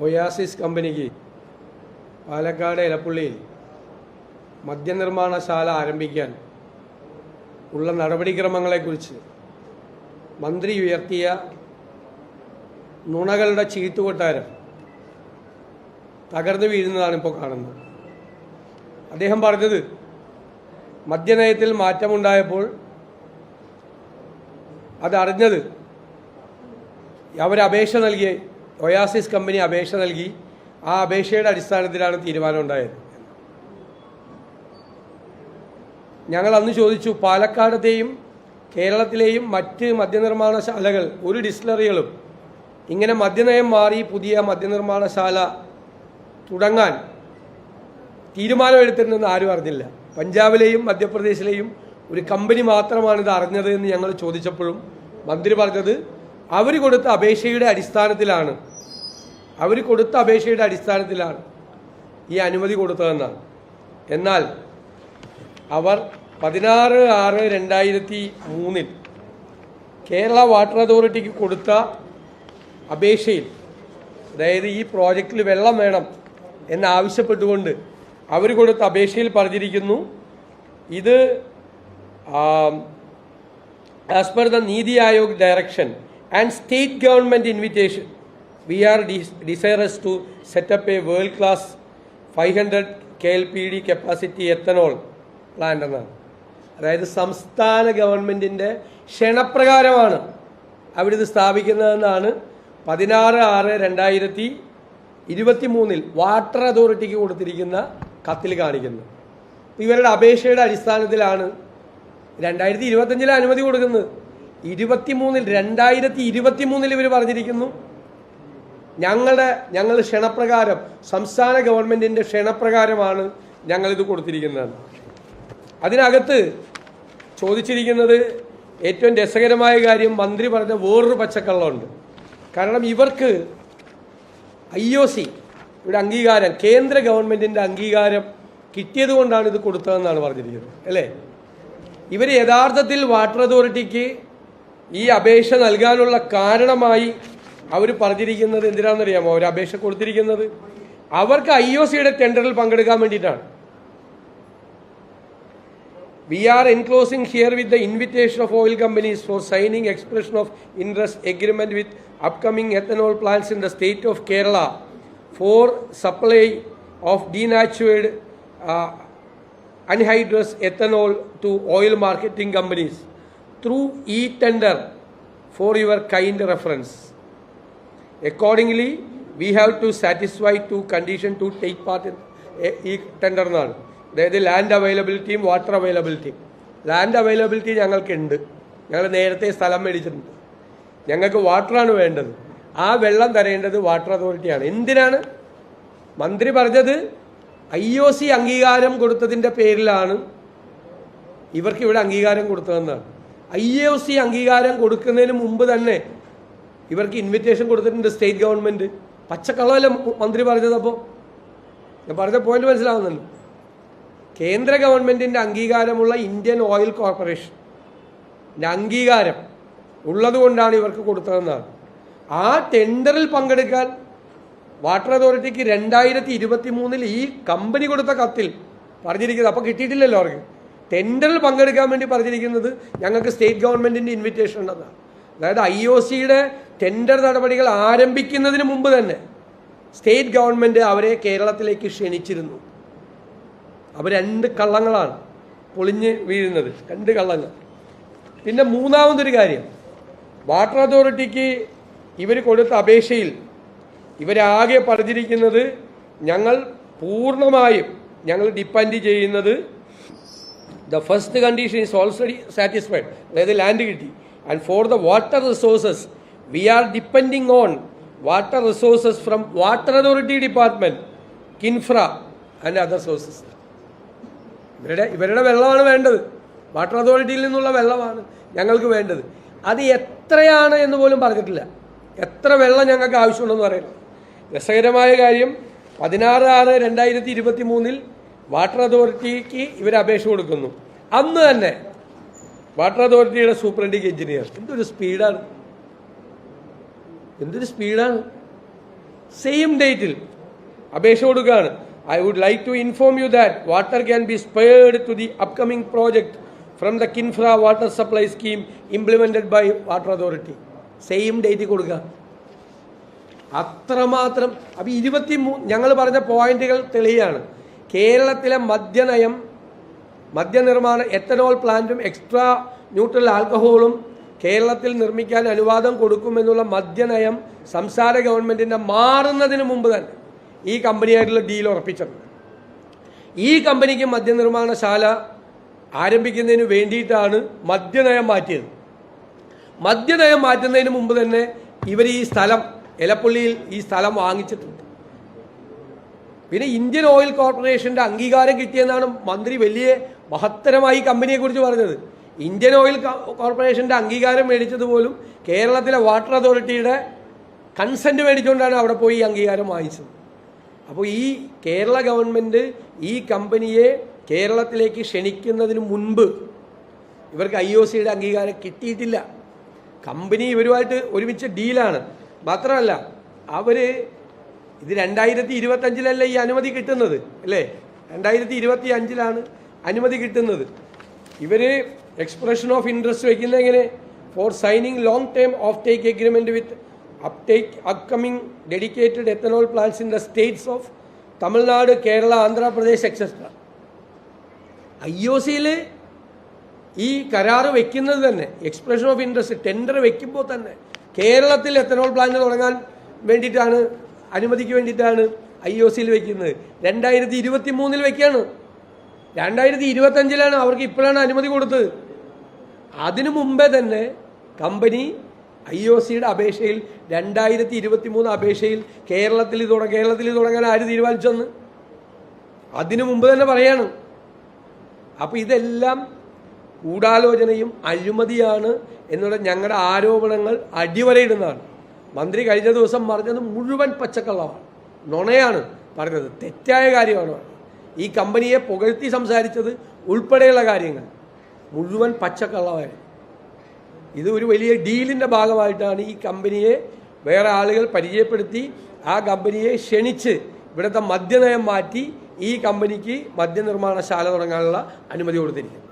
Oasis കമ്പനിക്ക് പാലക്കാട് ഇലപ്പുള്ളിയിൽ മദ്യനിർമ്മാണശാല ആരംഭിക്കാൻ ഉള്ള നടപടിക്രമങ്ങളെക്കുറിച്ച് മന്ത്രി ഉയർത്തിയ നുണകളുടെ ചീത്തുകൊട്ടാരം തകർന്നു വീഴുന്നതാണ് ഇപ്പോൾ കാണുന്നത്. അദ്ദേഹം പറഞ്ഞത് മദ്യനയത്തിൽ മാറ്റമുണ്ടായപ്പോൾ അതറിഞ്ഞത് അവരപേക്ഷ നൽകിയ നൽകി ഒയാസിസ് കമ്പനി അപേക്ഷ നൽകി. ആ അപേക്ഷയുടെ അടിസ്ഥാനത്തിലാണ് തീരുമാനം ഉണ്ടായത് ഞങ്ങൾ അന്ന് ചോദിച്ചു പാലക്കാടത്തെയും കേരളത്തിലെയും മറ്റ് മദ്യനിർമ്മാണശാലകൾ ഒരു ഡിസ്റ്റിലറികളും ഇങ്ങനെ മദ്യനയം മാറി പുതിയ മദ്യനിർമ്മാണശാല തുടങ്ങാൻ തീരുമാനമെടുത്തിട്ടുണ്ടെന്ന് ആരും അറിഞ്ഞില്ല. പഞ്ചാബിലെയും മധ്യപ്രദേശിലെയും ഒരു കമ്പനി മാത്രമാണ് ഇത് അറിഞ്ഞത് എന്ന് ഞങ്ങൾ ചോദിച്ചപ്പോഴും മന്ത്രി പറഞ്ഞത് അവർ കൊടുത്ത അപേക്ഷയുടെ അടിസ്ഥാനത്തിലാണ് അവർ കൊടുത്ത അപേക്ഷയുടെ അടിസ്ഥാനത്തിലാണ് ഈ അനുമതി കൊടുത്തതെന്നാണ്. എന്നാൽ അവർ പതിനാറ് ആറ് രണ്ടായിരത്തി മൂന്നിൽ കേരള വാട്ടർ അതോറിറ്റിക്ക് കൊടുത്ത അപേക്ഷയിൽ അതായത് ഈ പ്രോജക്റ്റിൽ വെള്ളം വേണം എന്നാവശ്യപ്പെട്ടുകൊണ്ട് അവർ കൊടുത്ത അപേക്ഷയിൽ പറഞ്ഞിരിക്കുന്നു ഇത് as per the NITI Aayog direction and state government invitation we are desirous to set up a world class five hundred K L P D capacity ethanol plant എന്നാണ്. അതായത് സംസ്ഥാന ഗവൺമെന്റിന്റെ ക്ഷണപ്രകാരമാണ് അവിടെ ഇത് സ്ഥാപിക്കുന്നതെന്നാണ് പതിനാറ് ആറ് രണ്ടായിരത്തി ഇരുപത്തി മൂന്നിൽ വാട്ടർ അതോറിറ്റിക്ക് കൊടുത്തിരിക്കുന്ന കത്തിൽ കാണിക്കുന്നത്. ഇവരുടെ അപേക്ഷയുടെ അടിസ്ഥാനത്തിലാണ് രണ്ടായിരത്തി ഇരുപത്തഞ്ചിലെ അനുമതി കൊടുക്കുന്നത്. ഇരുപത്തി മൂന്നിൽ രണ്ടായിരത്തി ഇരുപത്തി മൂന്നിൽ ഇവർ പറഞ്ഞിരിക്കുന്നു. ഞങ്ങളുടെ ഞങ്ങൾ ക്ഷണപ്രകാരം സംസ്ഥാന ഗവൺമെന്റിന്റെ ക്ഷണപ്രകാരമാണ് ഞങ്ങളിത് കൊടുത്തിരിക്കുന്നത്. അതിനകത്ത് ചോദിച്ചിരിക്കുന്നത് ഏറ്റവും രസകരമായ കാര്യം മന്ത്രി പറഞ്ഞ വേറൊരു പച്ചക്കള്ളമുണ്ട്. കാരണം ഇവർക്ക് ഐ ഒ സി ഇവിടെ അംഗീകാരം കേന്ദ്ര ഗവൺമെന്റിന്റെ അംഗീകാരം കിട്ടിയത് കൊണ്ടാണ് ഇത് കൊടുത്തതെന്നാണ് പറഞ്ഞിരിക്കുന്നത് അല്ലേ? ഇവർ യഥാർത്ഥത്തിൽ വാട്ടർ അതോറിറ്റിക്ക് ഈ അപേക്ഷ നൽകാനുള്ള കാരണമായി അവർ പറഞ്ഞിരിക്കുന്നത് എന്തിനാണെന്നറിയാമോ? അവർ അപേക്ഷ കൊടുത്തിരിക്കുന്നത്. അവർക്ക് ഐ ഒ സിയുടെ ടെൻഡറിൽ പങ്കെടുക്കാൻ വേണ്ടിയിട്ടാണ്. We are enclosing herewith the invitation of oil companies for signing expression of interest agreement with upcoming ethanol plants in the state of Kerala for supply of denatured anhydrous ethanol to oil marketing companies through e tender for your kind reference Accordingly, we have to satisfy two condition to take part in ഈ tender എന്നാണ്. അതായത് land അവൈലബിലിറ്റിയും water അവൈലബിലിറ്റിയും land availability ഞങ്ങൾക്കുണ്ട്. ഞങ്ങൾ നേരത്തെ സ്ഥലം മേടിച്ചിട്ടുണ്ട്. ഞങ്ങൾക്ക് വാട്ടറാണ് വേണ്ടത്. ആ വെള്ളം തരേണ്ടത് വാട്ടർ അതോറിറ്റിയാണ് എന്തിനാണ്? മന്ത്രി പറഞ്ഞത് ഐ ഒ സി അംഗീകാരം കൊടുത്തതിന്റെ പേരിലാണ് ഇവർക്ക് ഇവിടെ അംഗീകാരം കൊടുത്തതെന്നാണ്. ഐ ഒ സി അംഗീകാരം കൊടുക്കുന്നതിന് മുമ്പ് തന്നെ ഇവർക്ക് ഇൻവിറ്റേഷൻ കൊടുത്തിട്ടുണ്ട് സ്റ്റേറ്റ് ഗവൺമെന്റ് പച്ചക്കള്ളമല്ല മന്ത്രി പറഞ്ഞത് അപ്പോൾ ഞാൻ പറഞ്ഞ പോയിന്റ് മനസ്സിലാവുന്നുണ്ട്. കേന്ദ്ര ഗവൺമെന്റിന്റെ അംഗീകാരമുള്ള ഇന്ത്യൻ ഓയിൽ കോർപ്പറേഷൻ അംഗീകാരം ഉള്ളതുകൊണ്ടാണ് ഇവർക്ക് കൊടുത്തതെന്നാണ്. ആ ടെൻഡറിൽ പങ്കെടുക്കാൻ വാട്ടർ അതോറിറ്റിക്ക് രണ്ടായിരത്തി ഇരുപത്തി മൂന്നിൽ ഈ കമ്പനി കൊടുത്ത കത്തിൽ പറഞ്ഞിരിക്കുന്നത്. അപ്പോൾ കിട്ടിയിട്ടില്ലല്ലോ അവർക്ക്. ടെൻഡറിൽ പങ്കെടുക്കാൻ വേണ്ടി പറഞ്ഞിരിക്കുന്നത് ഞങ്ങൾക്ക് സ്റ്റേറ്റ് ഗവൺമെന്റിന്റെ ഇൻവിറ്റേഷൻ ഉണ്ടെന്നാണ്. അതായത് ഐ ഒ സിയുടെ ടെൻഡർ നടപടികൾ ആരംഭിക്കുന്നതിന് മുമ്പ് തന്നെ സ്റ്റേറ്റ് ഗവൺമെന്റ് അവരെ കേരളത്തിലേക്ക് ക്ഷണിച്ചിരുന്നു. അവർ രണ്ട് കള്ളങ്ങളാണ് പൊളിഞ്ഞ് വീഴുന്നത്. രണ്ട് കള്ളങ്ങൾ. പിന്നെ മൂന്നാമതൊരു കാര്യം. വാട്ടർ അതോറിറ്റിക്ക് ഇവർ കൊടുത്ത അപേക്ഷയിൽ ഇവരാകെ പറഞ്ഞിരിക്കുന്നത് ഞങ്ങൾ പൂർണമായും ഞങ്ങൾ ഡിപ്പെൻഡ് ചെയ്യുന്നത് the first condition is already satisfied അതായത് ലാൻഡ് കിട്ടി. And for the water resources we are depending on water resources from water authority department KINFRA and other sources ഇവരുടെ ഇവരുടെ വെള്ളമാണ് വേണ്ടത്. വാട്ടർ അതോറിറ്റിയിൽ നിന്നുള്ള വെള്ളമാണ് ഞങ്ങൾക്ക് വേണ്ടത്. അത് എത്രയാണ് എന്ന് പോലും പറഞ്ഞിട്ടില്ല. എത്ര വെള്ളം ഞങ്ങൾക്ക് ആവശ്യമുണ്ടെന്ന് പറയുന്നത് രസകരമായ കാര്യം പതിനാറ് ആറ് രണ്ടായിരത്തി ഇരുപത്തി മൂന്നിൽ വാട്ടർ അതോറിറ്റിക്ക് ഇവർ അപേക്ഷ കൊടുക്കുന്നു. അന്ന് തന്നെ വാട്ടർ അതോറിറ്റിയുടെ സൂപ്രണ്ടിങ് എഞ്ചിനീയർ എന്തൊരു സ്പീഡാണ് എന്തൊരു സ്പീഡാണ്? സെയിം ഡേറ്റിൽ അപേക്ഷ കൊടുക്കുകയാണ്. I would like to inform you that water can be spared to the upcoming project from the KINFRA water supply scheme implemented by water authority same date കൊടുക്കുക. അത്രമാത്രം അപ്പം ഇരുപത്തി മൂ ഞങ്ങൾ പറഞ്ഞ പോയിന്റുകൾ തെളിയാണ്. കേരളത്തിലെ മദ്യനയം മദ്യനിർമ്മാണ എത്തനോൾ പ്ലാന്റും എക്സ്ട്രാ ന്യൂട്രൽ ആൽക്കഹോളും കേരളത്തിൽ നിർമ്മിക്കാൻ അനുവാദം കൊടുക്കുമെന്നുള്ള മദ്യനയം സംസ്ഥാന ഗവൺമെന്റിന്റെ മാറുന്നതിന് മുമ്പ് തന്നെ ഈ കമ്പനിയായിട്ടുള്ള ഡീൽ ഉറപ്പിച്ചിട്ടുണ്ട്. ഈ കമ്പനിക്ക് മദ്യനിർമ്മാണശാല ആരംഭിക്കുന്നതിന് വേണ്ടിയിട്ടാണ് മദ്യനയം മാറ്റിയത്. മദ്യനയം മാറ്റുന്നതിന് മുമ്പ് തന്നെ ഇവർ ഈ സ്ഥലം എലപ്പള്ളിയിൽ ഈ സ്ഥലം വാങ്ങിച്ചിട്ടുണ്ട്. പിന്നെ ഇന്ത്യൻ ഓയിൽ കോർപ്പറേഷന്റെ അംഗീകാരം കിട്ടിയെന്നാണ് മന്ത്രി വലിയ മഹത്തരമായി കമ്പനിയെക്കുറിച്ച് കമ്പനിയെ പറഞ്ഞത്. ഇന്ത്യൻ ഓയിൽ കോർപ്പറേഷന്റെ അംഗീകാരം മേടിച്ചത് പോലും കേരളത്തിലെ വാട്ടർ അതോറിറ്റിയുടെ കൺസെന്റ് മേടിച്ചുകൊണ്ടാണ് അവിടെ പോയി ഈ അംഗീകാരം വാങ്ങിച്ചത്. അപ്പോൾ ഈ കേരള ഗവൺമെന്റ് ഈ കമ്പനിയെ കേരളത്തിലേക്ക് ക്ഷണിക്കുന്നതിന് മുൻപ് ഇവർക്ക് ഐ ഒ സിയുടെ അംഗീകാരം കിട്ടിയിട്ടില്ല. കമ്പനി ഇവരുമായിട്ട് ഒരുമിച്ച് ഡീലാണ്. മാത്രമല്ല അവർ ഇത് രണ്ടായിരത്തി ഇരുപത്തഞ്ചിലല്ലേ ഈ അനുമതി കിട്ടുന്നത്? അല്ലേ? രണ്ടായിരത്തി ഇരുപത്തി അഞ്ചിലാണ് അനുമതി കിട്ടുന്നത്. ഇവർ എക്സ്പ്രഷൻ ഓഫ് ഇൻട്രസ്റ്റ് വയ്ക്കുന്നത് എങ്ങനെ? For signing long term offtake agreement with uptake upcoming dedicated ethanol plants in the states of Tamil Nadu Kerala Andhra Pradesh etcetera I O സിയിൽ ഈ കരാറ് വെക്കുന്നത് തന്നെ എക്സ്പ്രഷൻ ഓഫ് ഇൻട്രസ്റ്റ് ടെൻഡർ വെക്കുമ്പോൾ തന്നെ കേരളത്തിൽ എത്തനോൾ പ്ലാന്റ് തുടങ്ങാൻ വേണ്ടിയിട്ടാണ് അനുമതിക്ക് വേണ്ടിയിട്ടാണ് ഐ ഒ സിയിൽ വെക്കുന്നത്. രണ്ടായിരത്തി ഇരുപത്തി മൂന്നിൽ വെക്കുകയാണ് രണ്ടായിരത്തി ഇരുപത്തഞ്ചിലാണ് അവർക്ക് ഇപ്പോഴാണ് അനുമതി കൊടുത്തത്. അതിനു മുമ്പേ തന്നെ കമ്പനി ഐ ഒ സിയുടെ അപേക്ഷയിൽ രണ്ടായിരത്തി ഇരുപത്തി മൂന്ന് അപേക്ഷയിൽ കേരളത്തിൽ തുടങ്ങ കേരളത്തിൽ തുടങ്ങാൻ ആര് തീരുമാനിച്ചെന്ന്? അതിനു മുമ്പ് തന്നെ പറയാണ്. അപ്പോൾ ഇതെല്ലാം ഗൂഢാലോചനയും അഴിമതിയാണ് എന്നുള്ള ഞങ്ങളുടെ ആരോപണങ്ങൾ അടിവരയിടുന്നതാണ്. മന്ത്രി കഴിഞ്ഞ ദിവസം പറഞ്ഞത് മുഴുവൻ പച്ചക്കള്ളമാണ്. നുണയാണ് പറഞ്ഞത്. തെറ്റായ കാര്യമാണ്. ഈ കമ്പനിയെ പുകഴ്ത്തി സംസാരിച്ചത് ഉൾപ്പെടെയുള്ള കാര്യങ്ങൾ. മുഴുവൻ പച്ചക്കള്ളമായിരുന്നു ഇത് ഒരു വലിയ ഡീലിന്റെ ഭാഗമായിട്ടാണ് ഈ കമ്പനിയെ വേറെ ആളുകൾ പരിചയപ്പെടുത്തി ആ കമ്പനിയെ ക്ഷണിച്ച് ഇവിടുത്തെ മദ്യനയം മാറ്റി ഈ കമ്പനിക്ക് മദ്യനിർമ്മാണശാല തുടങ്ങാനുള്ള അനുമതി കൊടുത്തിരിക്കുന്നത്